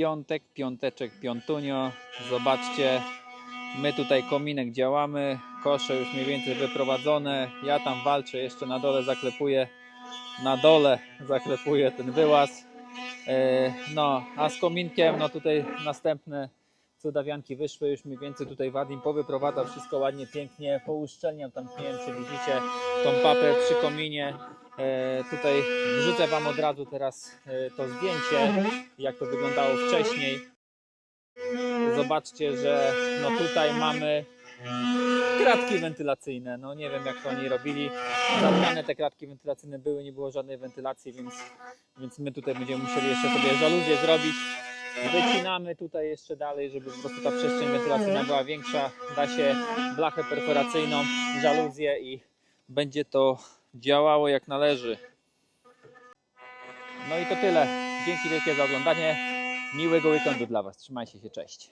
piątek, piąteczek, piątunio. Zobaczcie, my tutaj kominek działamy, kosze już mniej więcej wyprowadzone. Ja tam walczę, jeszcze na dole zaklepuję, na dole zaklepuję ten wyłaz. E, No, a z kominkiem, no tutaj następne cudawianki wyszły, już mniej więcej tutaj Wadim powyprowadzał wszystko ładnie, pięknie, pouszczelniam tam, nie wiem czy widzicie, tą papę przy kominie. E, tutaj wrzucę Wam od razu teraz e, to zdjęcie, jak to wyglądało wcześniej. Zobaczcie, że no tutaj mamy kratki wentylacyjne. No nie wiem jak to oni robili. Zabrane te kratki wentylacyjne były, nie było żadnej wentylacji, więc, więc my tutaj będziemy musieli jeszcze sobie żaluzję zrobić. Wycinamy tutaj jeszcze dalej, żeby po prostu ta przestrzeń wentylacyjna była większa. Da się blachę perforacyjną, żaluzję i będzie to działało jak należy. No i to tyle. Dzięki wielkie za oglądanie. Miłego weekendu dla Was. Trzymajcie się, cześć.